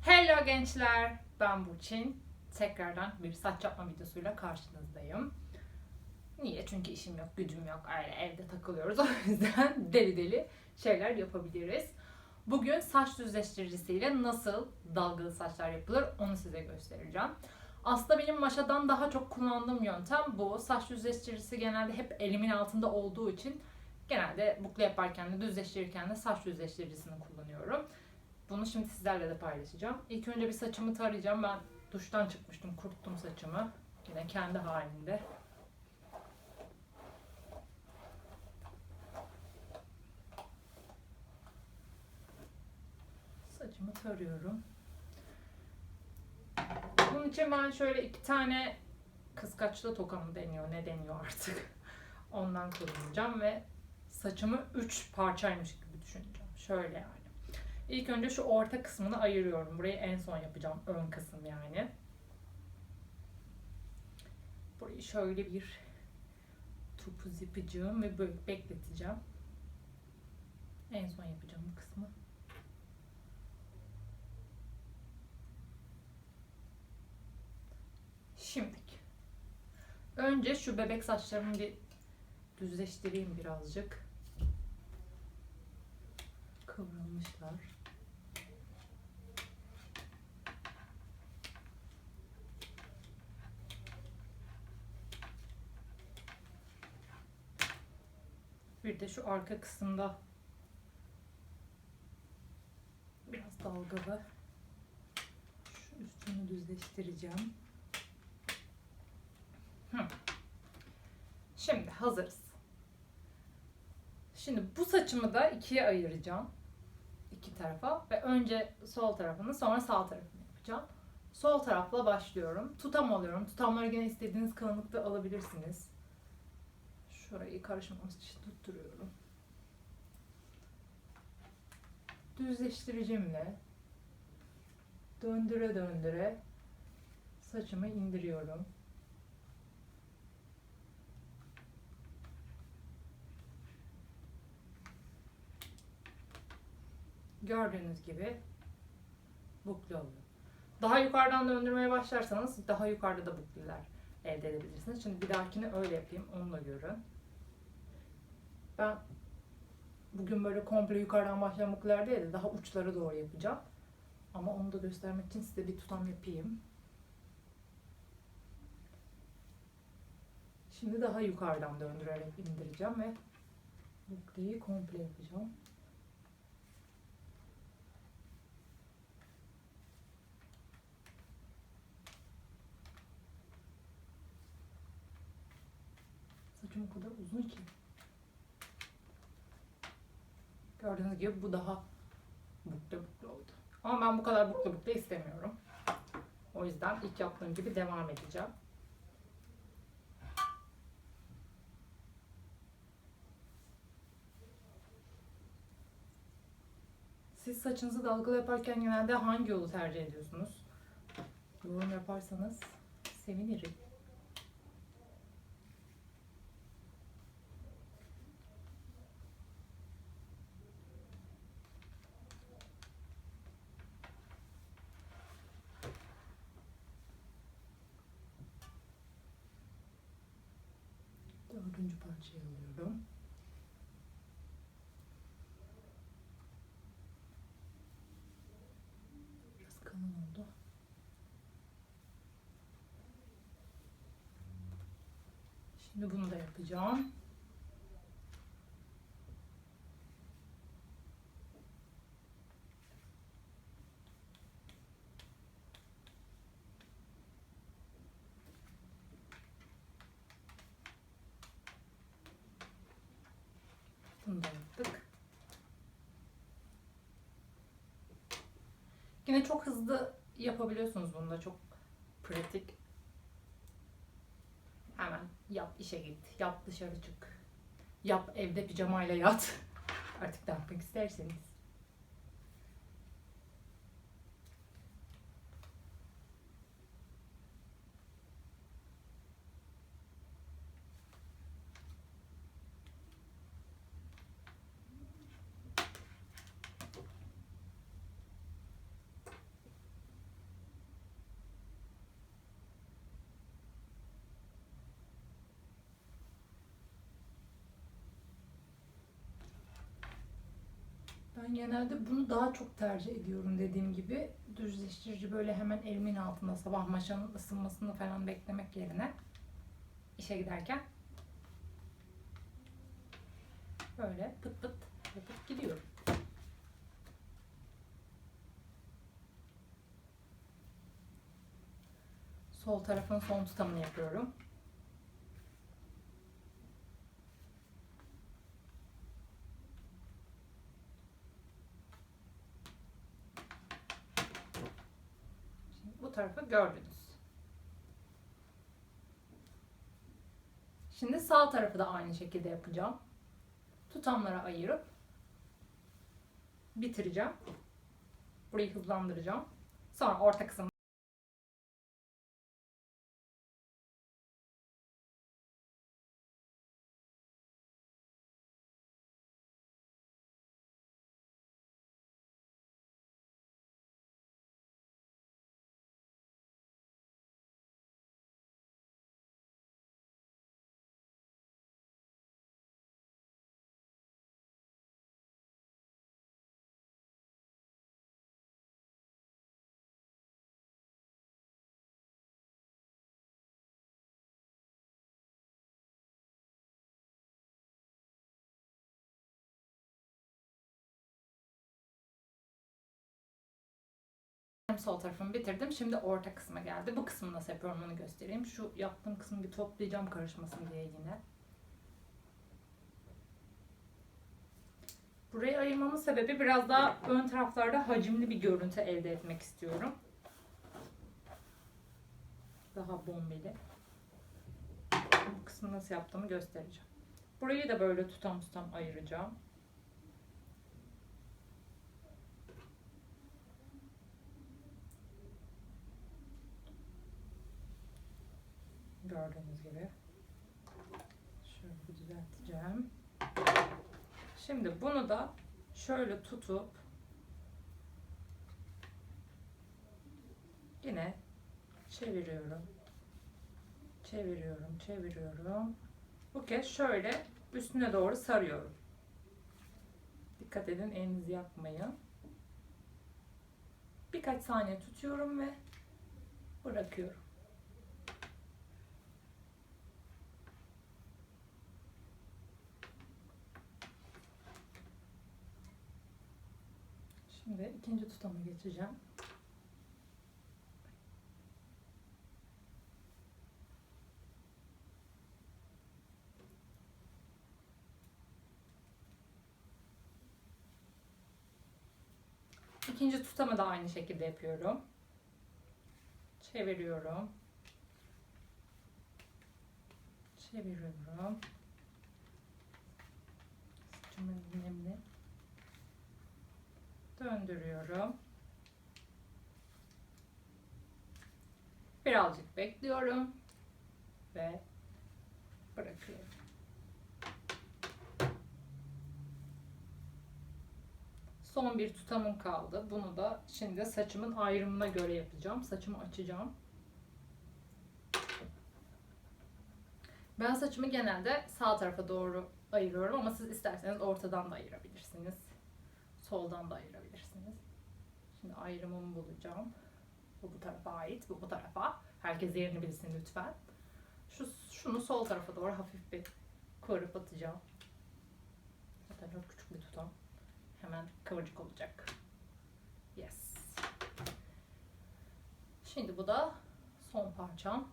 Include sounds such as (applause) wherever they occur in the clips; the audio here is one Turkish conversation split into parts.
Hello gençler, ben Burçin. Tekrardan bir saç yapma videosuyla karşınızdayım. Niye? Çünkü işim yok, gücüm yok, öyle evde takılıyoruz. (laughs) O yüzden deli deli şeyler yapabiliriz. Bugün saç düzleştiricisiyle nasıl dalgalı saçlar yapılır onu size göstereceğim. Aslında benim maşadan daha çok kullandığım yöntem bu. Saç düzleştiricisi genelde hep elimin altında olduğu için genelde bukle yaparken de düzleştirirken de saç düzleştiricisini kullanıyorum. Bunu şimdi sizlerle de paylaşacağım. İlk önce bir saçımı tarayacağım. Ben duştan çıkmıştım, kuruttum saçımı. Yine kendi halinde. Saçımı tarıyorum. Bunun için ben şöyle iki tane kıskaçlı toka mı deniyor, ne deniyor artık. (laughs) Ondan kullanacağım ve saçımı üç parçaymış gibi düşüneceğim. Şöyle yani. İlk önce şu orta kısmını ayırıyorum. Burayı en son yapacağım. Ön kısım yani. Burayı şöyle bir topuz yapacağım ve böyle bekleteceğim. En son yapacağım bu kısmı. Şimdilik. Önce şu bebek saçlarımı bir düzleştireyim birazcık. Kıvrılmışlar. Bir de şu arka kısımda biraz dalgalı. Şu üstünü düzleştireceğim. Şimdi hazırız. Şimdi bu saçımı da ikiye ayıracağım. İki tarafa ve önce sol tarafını sonra sağ tarafını yapacağım. Sol tarafla başlıyorum. Tutam alıyorum. Tutamları yine istediğiniz kalınlıkta alabilirsiniz. Şurayı karışmaması için tutturuyorum. Düzleştiricimle döndüre döndüre saçımı indiriyorum. Gördüğünüz gibi bukle oluyor. Daha yukarıdan döndürmeye başlarsanız daha yukarıda da bukleler elde edebilirsiniz. Şimdi bir dahakine öyle yapayım. Onu da görün. Ben bugün böyle komple yukarıdan başlayan bukleler değil de daha uçlara doğru yapacağım. Ama onu da göstermek için size bir tutam yapayım. Şimdi daha yukarıdan döndürerek indireceğim ve bukleyi komple yapacağım. Saçım o kadar uzun ki. Gördüğünüz gibi bu daha bukle bukle oldu. Ama ben bu kadar bukle bukle istemiyorum. O yüzden ilk yaptığım gibi devam edeceğim. Siz saçınızı dalgalı yaparken genelde hangi yolu tercih ediyorsunuz? Yorum yaparsanız sevinirim. Parçayı alıyorum. Biraz kalın oldu. Şimdi bunu da yapacağım. Bunu. Yine çok hızlı yapabiliyorsunuz bunu da çok pratik. Hemen yap işe git, yap dışarı çık. Yap evde pijamayla yat. (laughs) Artık ne yapmak isterseniz. Ben genelde bunu daha çok tercih ediyorum dediğim gibi. Düzleştirici böyle hemen elimin altında sabah maşanın ısınmasını falan beklemek yerine işe giderken böyle pıt pıt yapıp gidiyorum. Sol tarafın son tutamını yapıyorum. Şimdi bu tarafı gördünüz. Şimdi sağ tarafı da aynı şekilde yapacağım. Tutamlara ayırıp bitireceğim. Burayı hızlandıracağım. Sonra orta kısım sol tarafımı bitirdim. Şimdi orta kısma geldi. Bu kısmı nasıl yapıyorum onu göstereyim. Şu yaptığım kısmı bir toplayacağım karışmasın diye yine. Burayı ayırmamın sebebi biraz daha ön taraflarda hacimli bir görüntü elde etmek istiyorum. Daha bombeli. Bu kısmı nasıl yaptığımı göstereceğim. Burayı da böyle tutam tutam ayıracağım. Gördüğünüz gibi. Şöyle düzelteceğim. Şimdi bunu da şöyle tutup yine çeviriyorum. Çeviriyorum, çeviriyorum. Bu kez şöyle üstüne doğru sarıyorum. Dikkat edin elinizi yakmayın. Birkaç saniye tutuyorum ve bırakıyorum. Şimdi ikinci tutama geçeceğim. İkinci tutamı da aynı şekilde yapıyorum. Çeviriyorum. Çeviriyorum. Önemli. Döndürüyorum. Birazcık bekliyorum ve bırakıyorum. Son bir tutamım kaldı. Bunu da şimdi saçımın ayrımına göre yapacağım. Saçımı açacağım. Ben saçımı genelde sağ tarafa doğru ayırıyorum ama siz isterseniz ortadan da ayırabilirsiniz. Soldan da ayırabilirsiniz. Şimdi ayrımımı bulacağım. Bu bu tarafa ait, bu bu tarafa. Herkes yerini bilsin lütfen. Şu, şunu sol tarafa doğru hafif bir kıvırıp atacağım. Zaten çok küçük bir tutam. Hemen kıvırcık olacak. Yes. Şimdi bu da son parçam.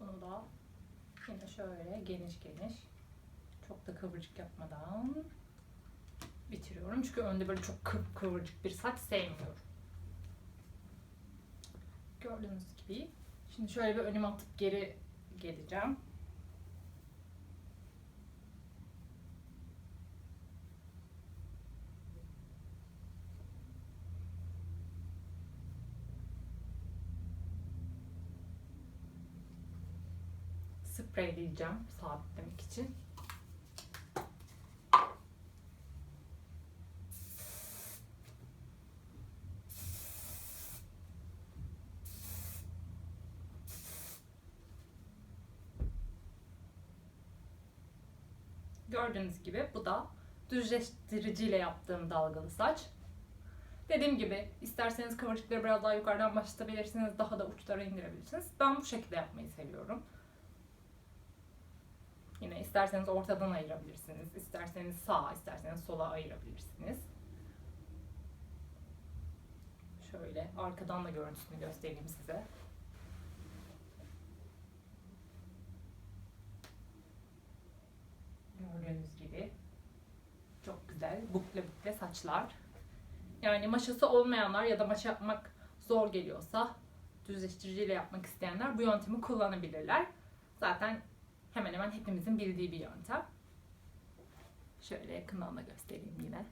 Bunu da yine şöyle geniş geniş çok da kıvırcık yapmadan bitiriyorum. Çünkü önde böyle çok kıv kıvırcık bir saç sevmiyorum. Gördüğünüz gibi. Şimdi şöyle bir önüme atıp geri geleceğim. Spreyleyeceğim sabitlemek için. Gördüğünüz gibi bu da düzleştiriciyle yaptığım dalgalı saç. Dediğim gibi isterseniz kıvırcıkları biraz daha yukarıdan başlatabilirsiniz, daha da uçlara indirebilirsiniz. Ben bu şekilde yapmayı seviyorum. Yine isterseniz ortadan ayırabilirsiniz, isterseniz sağa, isterseniz sola ayırabilirsiniz. Şöyle arkadan da görüntüsünü göstereyim size. Gördüğünüz gibi çok güzel bukle bukle saçlar. Yani maşası olmayanlar ya da maşa yapmak zor geliyorsa düzleştiriciyle yapmak isteyenler bu yöntemi kullanabilirler. Zaten hemen hemen hepimizin bildiği bir yöntem. Şöyle yakından da göstereyim yine.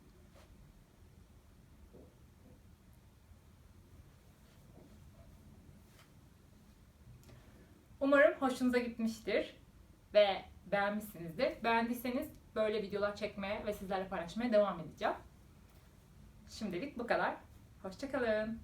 Umarım hoşunuza gitmiştir ve beğenmişsinizdir. Beğendiyseniz böyle videolar çekmeye ve sizlerle paylaşmaya devam edeceğim. Şimdilik bu kadar. Hoşçakalın.